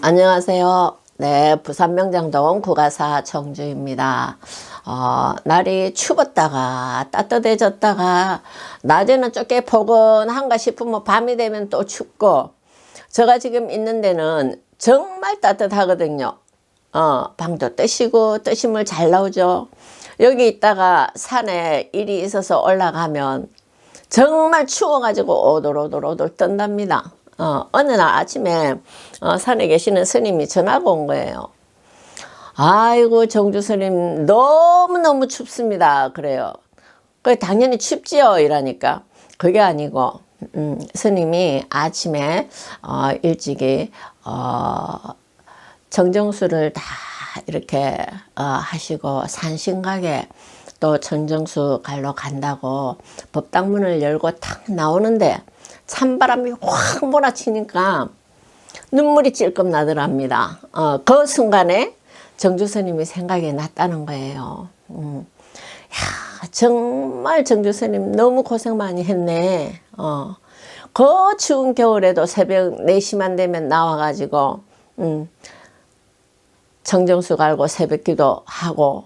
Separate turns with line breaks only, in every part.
안녕하세요. 네, 부산 명장동 국가사 정주입니다. 어, 날이 추웠다가 따뜻해졌다가 낮에는 쪼개 포근한가 싶으면 밤이 되면 또 춥고 제가 지금 있는 데는 정말 따뜻하거든요. 어, 방도 뜨시고 뜨심을 잘 나오죠. 여기 있다가 산에 일이 있어서 올라가면 정말 추워가지고 오돌오돌오돌 뜬답니다. 어, 어느 날 아침에 어, 산에 계시는 스님이 전화가 온 거예요. 아이고 정주 스님 너무너무 춥습니다. 그래요. 그 당연히 춥지요 이러니까 그게 아니고 음, 스님이 아침에 어, 일찍이 어, 정정수를 다 이렇게 어, 하시고 산신각에 또 정정수 갈러 간다고 법당문을 열고 탁 나오는데 찬바람이 확 몰아치니까 눈물이 찔끔 나더랍니다. 어, 그 순간에 정주 스님이 생각이 났다는 거예요. 음. 야, 정말 정주 스님 너무 고생 많이 했네. 어. 그 추운 겨울에도 새벽 4시만 되면 나와가지고, 음, 정정수 갈고 새벽 기도 하고,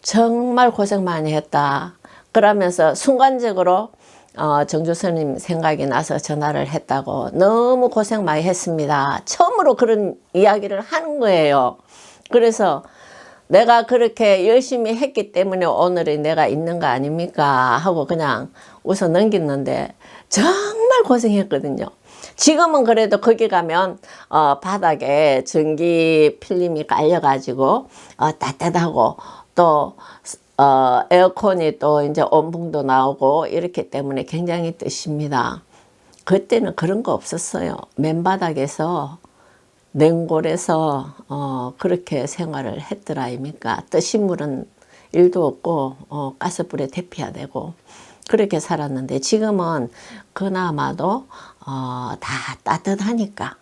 정말 고생 많이 했다. 그러면서 순간적으로 어, 정주 스님 생각이 나서 전화를 했다고 너무 고생 많이 했습니다. 처음으로 그런 이야기를 하는 거예요. 그래서 내가 그렇게 열심히 했기 때문에 오늘이 내가 있는 거 아닙니까? 하고 그냥 웃어 넘겼는데 정말 고생했거든요. 지금은 그래도 거기 가면 어, 바닥에 전기 필름이 깔려가지고 어, 따뜻하고 또 어, 에어컨이 또 이제 온풍도 나오고 이렇기 때문에 굉장히 뜨십니다. 그때는 그런 거 없었어요. 맨바닥에서 냉골에서 어, 그렇게 생활을 했더라 아닙니까? 뜨신 물은 일도 없고 어, 가스불에 데펴야 되고 그렇게 살았는데 지금은 그나마도 어, 다 따뜻하니까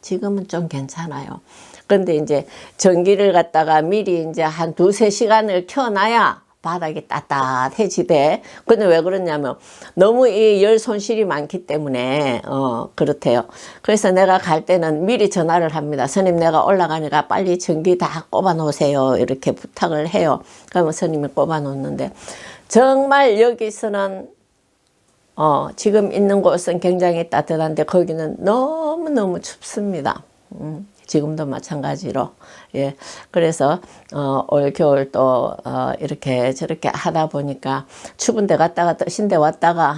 지금은 좀 괜찮아요. 근데 이제 전기를 갖다가 미리 이제 한 두세 시간을 켜놔야 바닥이 따뜻해지대. 근데 왜 그러냐면 너무 이 열 손실이 많기 때문에 어 그렇대요. 그래서 내가 갈 때는 미리 전화를 합니다. 스님 내가 올라가니까 빨리 전기 다 꼽아 놓으세요. 이렇게 부탁을 해요. 그러면 스님이 꼽아 놓는데 정말 여기서는 어 지금 있는 곳은 굉장히 따뜻한데 거기는 너무 너무 춥습니다. 음. 지금도 마찬가지로 예 그래서 어, 올 겨울 또 어, 이렇게 저렇게 하다 보니까 추운 데 갔다가 뜨신 데 왔다가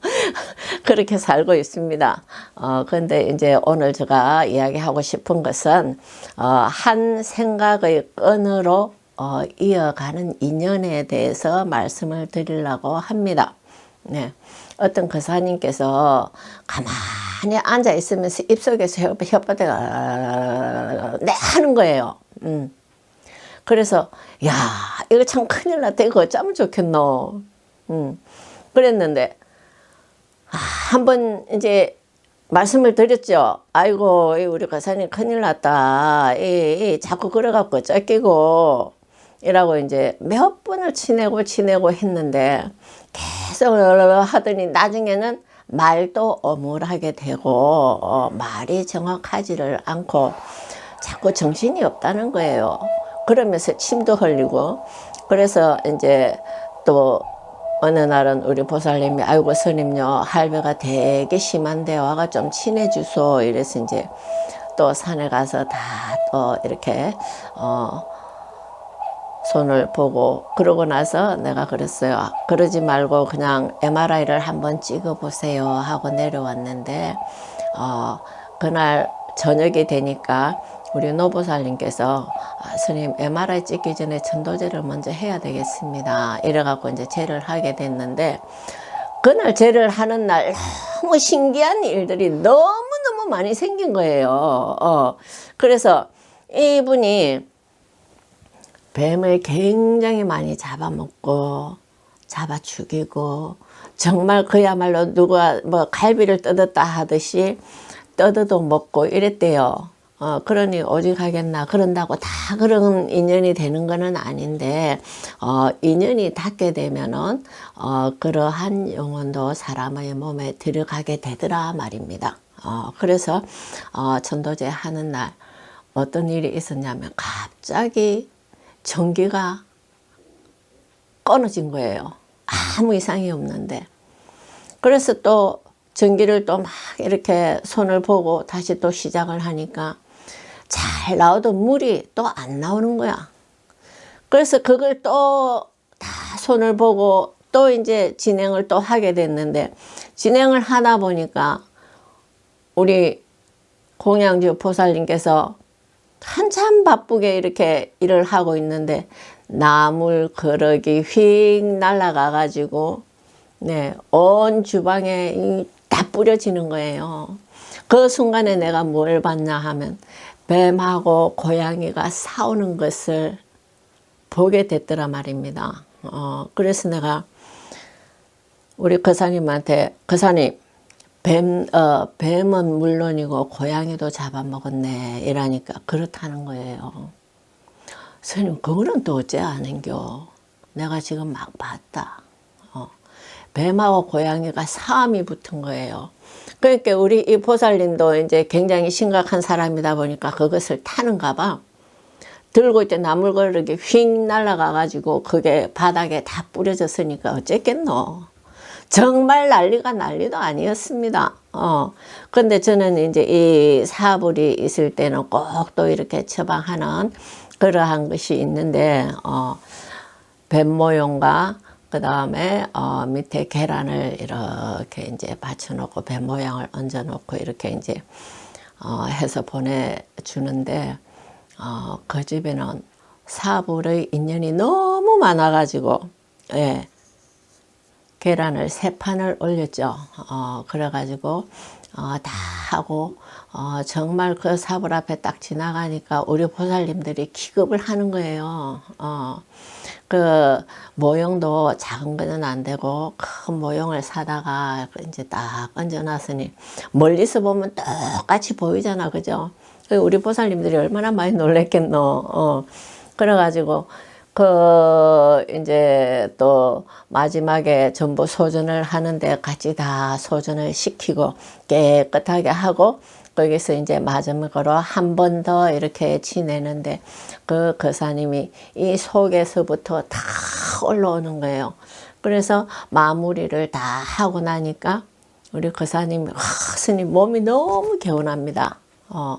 그렇게 살고 있습니다. 어 근데 이제 오늘 제가 이야기하고 싶은 것은 어, 한 생각의 끈으로 어, 이어가는 인연에 대해서 말씀을 드리려고 합니다. 네. 어떤 거사님께서 가만 히 앉아 있으면서 입속에서 혓바닥이 네 하는 거예요. 음. 그래서 야 이거 참 큰일 났다 이거 어쩌면 좋겠노. 음. 그랬는데 아, 한번 이제 말씀을 드렸죠. 아이고 우리 거사님 큰일 났다. 이, 이 자꾸 그래갖고 쫓기고 이라고 이제 몇 번을 치내고 치내고 했는데 계속 하더니 나중에는 말도 어물하게 되고 어, 말이 정확하지를 않고 자꾸 정신이 없다는 거예요. 그러면서 침도 흘리고 그래서 이제 또 어느 날은 우리 보살님이 아이고 스님요 할배가 되게 심한데 와가 좀 친해주소 이래서 이제 또 산에 가서 다 또 이렇게 어 손을 보고 그러고 나서 내가 그랬어요. 그러지 말고 그냥 MRI를 한번 찍어 보세요 하고 내려왔는데 어 그날 저녁이 되니까 우리 노보살님께서 아, 스님 MRI 찍기 전에 전도제를 먼저 해야 되겠습니다. 이래갖고 이제 제를 하게 됐는데 그날 제를 하는 날 너무 신기한 일들이 너무너무 많이 생긴 거예요. 어, 그래서 이분이 뱀을 굉장히 많이 잡아먹고 잡아 죽이고 정말 그야말로 누가 뭐 갈비를 뜯었다 하듯이 뜯어도 먹고 이랬대요. 어, 그러니 오직 하겠나 그런다고 다 그런 인연이 되는 거는 아닌데 어, 인연이 닿게 되면은 어, 그러한 영혼도 사람의 몸에 들어가게 되더라 말입니다. 어, 그래서 어, 전도제 하는 날 어떤 일이 있었냐면 갑자기 전기가 끊어진 거예요. 아무 이상이 없는데. 그래서 또 전기를 또 막 이렇게 손을 보고 다시 또 시작을 하니까 잘 나오던 물이 또 안 나오는 거야. 그래서 그걸 또 다 손을 보고 또 이제 진행을 또 하게 됐는데 진행을 하다 보니까 우리 공양주 보살님께서 한참 바쁘게 이렇게 일을 하고 있는데 나물 그릇이 휙 날아가 가지고 네, 온 주방에 이- 다 뿌려지는 거예요. 그 순간에 내가 뭘 봤냐 하면 뱀하고 고양이가 싸우는 것을 보게 됐더라 말입니다. 어, 그래서 내가 우리 거사님한테 거사님 뱀, 어, 뱀은 물론이고 고양이도 잡아먹었네 이러니까 그렇다는 거예요. 선생님 그거는 또 어째 아는겨? 내가 지금 막 봤다. 어, 뱀하고 고양이가 싸움이 붙은 거예요. 그러니까 우리 이 보살님도 이제 굉장히 심각한 사람이다 보니까 그것을 타는가 봐. 들고 있때 나물그릇이 휙 날아가 가지고 그게 바닥에 다 뿌려졌으니까 어쨌겠노. 정말 난리가 난리도 아니었습니다. 어. 근데 저는 이제 이 사불이 있을 때는 꼭 또 이렇게 처방하는 그러한 것이 있는데, 어, 뱀 모형과 그 다음에 어, 밑에 계란을 이렇게 이제 받쳐놓고 뱀 모양을 얹어놓고 이렇게 이제 어, 해서 보내주는데 어, 그 집에는 사불의 인연이 너무 많아가지고 예, 계란을 세 판을 올렸죠. 어, 그래가지고 어, 다 하고 어, 정말 그 사불 앞에 딱 지나가니까 우리 보살님들이 기겁을 하는 거예요. 어, 그 모형도 작은 거는 안 되고 큰 모형을 사다가 이제 딱 얹어놨으니 멀리서 보면 똑같이 보이잖아, 그죠? 그 우리 보살님들이 얼마나 많이 놀랬겠노. 어, 그래가지고 그 이제 또 마지막에 전부 소전을 하는데 같이 다 소전을 시키고 깨끗하게 하고 거기서 이제 마지막으로 한 번 더 이렇게 지내는데 그 거사님이 이 속에서부터 다 올라오는 거예요. 그래서 마무리를 다 하고 나니까 우리 거사님이 와, 스님 몸이 너무 개운합니다. 어.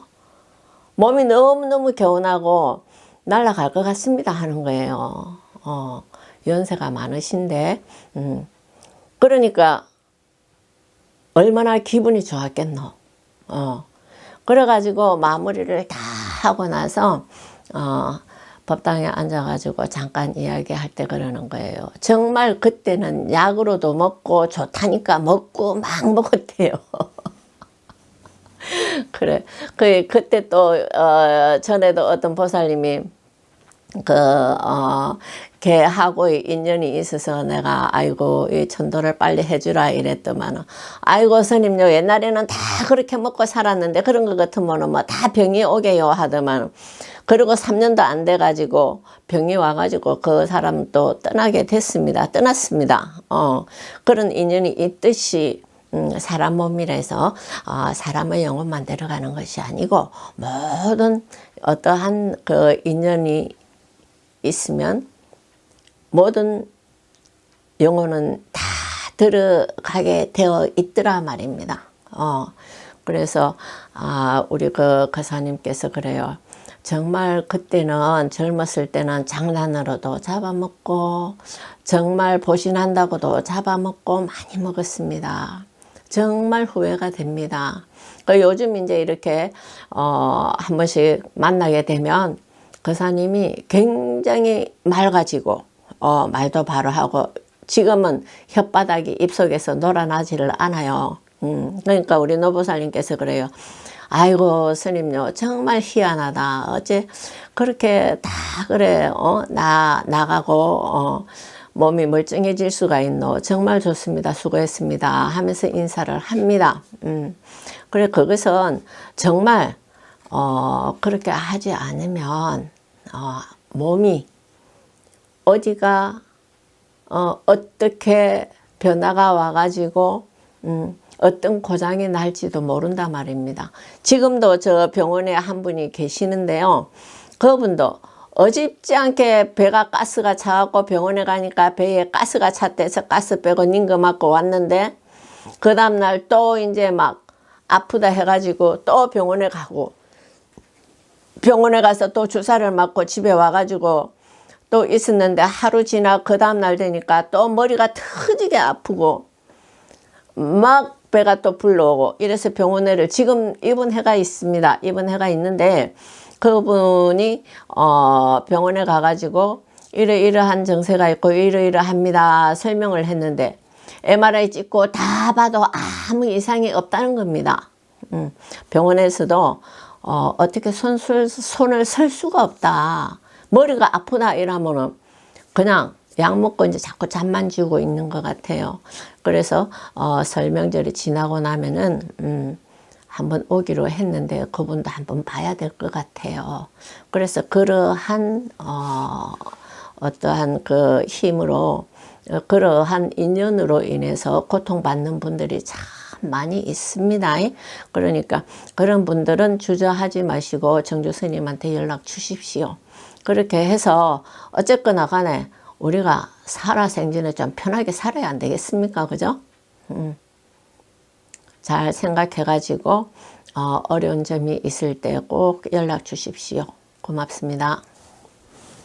몸이 너무너무 개운하고 날아갈 것 같습니다 하는 거예요. 어, 연세가 많으신데, 음. 그러니까 얼마나 기분이 좋았겠노. 어. 그래가지고 마무리를 다 하고 나서, 어, 법당에 앉아가지고 잠깐 이야기할 때 그러는 거예요. 정말 그때는 약으로도 먹고 좋다니까 먹고 막 먹었대요. 그래. 그, 그때 또, 어, 전에도 어떤 보살님이 그, 어, 걔하고 인연이 있어서 내가, 아이고, 이 천도를 빨리 해주라 이랬더만은, 아이고, 스님요, 옛날에는 다 그렇게 먹고 살았는데 그런 것 같으면은 뭐다 병이 오게요 하더만, 그리고 3년도 안 돼가지고 병이 와가지고 그 사람 또 떠나게 됐습니다. 떠났습니다. 어, 그런 인연이 있듯이, 음, 사람 몸이라서 어, 사람의 영혼만 데려가는 것이 아니고 모든 어떠한 그 인연이 있으면 모든 영혼은 다 들어가게 되어 있더라 말입니다. 어, 그래서 아, 우리 그 거사님께서 그래요. 정말 그때는 젊었을 때는 장난으로도 잡아먹고 정말 보신한다고도 잡아먹고 많이 먹었습니다. 정말 후회가 됩니다. 그 요즘 이제 이렇게 어, 한 번씩 만나게 되면 거사님이 굉장히 맑아지고 어, 말도 바로 하고 지금은 혓바닥이 입속에서 놀아나지를 않아요. 음, 그러니까 우리 노보살님께서 그래요. 아이고 스님요 정말 희한하다. 어째 그렇게 다 그래 어 나 나가고 어 몸이 멀쩡해질 수가 있노. 정말 좋습니다. 수고했습니다. 하면서 인사를 합니다. 음. 그래 그것은 정말 어, 그렇게 하지 않으면 어, 몸이 어디가 어, 어떻게 변화가 와가지고 음, 어떤 고장이 날지도 모른다 말입니다. 지금도 저 병원에 한 분이 계시는데요. 그분도 어집지 않게 배가 가스가 차갖고 병원에 가니까 배에 가스가 찼대서 가스 빼고 닌거 맞고 왔는데 그 다음날 또 이제 막 아프다 해가지고 또 병원에 가고 병원에 가서 또 주사를 맞고 집에 와가지고 또 있었는데 하루 지나 그 다음날 되니까 또 머리가 터지게 아프고 막 배가 또 불러오고 이래서 병원에를 지금 입원해가 있습니다. 입원해가 있는데 그분이 어 병원에 가가지고 이러이러한 증세가 있고 이러이러합니다 설명을 했는데 MRI 찍고 다 봐도 아무 이상이 없다는 겁니다. 음, 병원에서도 어, 어떻게 손을, 손을 쓸 수가 없다. 머리가 아프다 이러면은 그냥 약 먹고 이제 자꾸 잠만 지우고 있는 것 같아요. 그래서 어, 설명절이 지나고 나면은 음, 한번 오기로 했는데 그분도 한번 봐야 될 것 같아요. 그래서 그러한 어, 어떠한 그 힘으로 어, 그러한 인연으로 인해서 고통받는 분들이 참 많이 있습니다. 그러니까 그런 분들은 주저하지 마시고 정주 스님한테 연락 주십시오. 그렇게 해서 어쨌거나 간에 우리가 살아생전에 좀 편하게 살아야 안 되겠습니까? 그죠? 음. 잘 생각해가지고 어, 어려운 점이 있을 때 꼭 연락 주십시오. 고맙습니다.